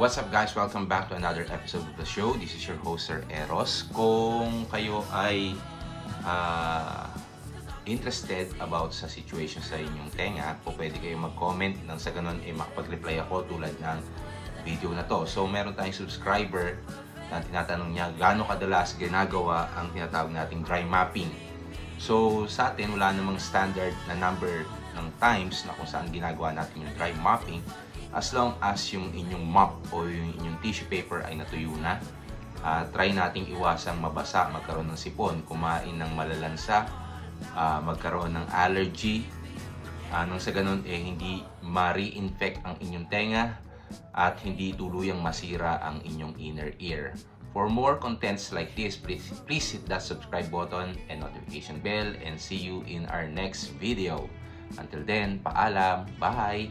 What's up guys? Welcome back to another episode of the show. This is your host Sir Eros. Kung kayo ay ah, interested about sa situation sa inyong tenga, po pwede kayo mag-comment nang sa ganun eh makapag-reply ako tulad ng video na to. So meron tayong subscriber na tinatanong niya gaano kadalas ginagawa ang tinatawag nating dry mapping. So sa atin wala namang standard na number ng times na kung saan ginagawa natin yung dry mapping as long as yung inyong mop o yung inyong tissue paper ay natuyo na. Ah, try nating iwasang mabasa, magkaroon ng sipon, kumain ng malalansa, ah, magkaroon ng allergy, Ah, nang sa ganun eh hindi ma-reinfect ang inyong tenga at hindi tuluyang masira ang inyong inner ear. For more contents like this, please, please hit that subscribe button and notification bell and see you in our next video. Until then, paalam, bye!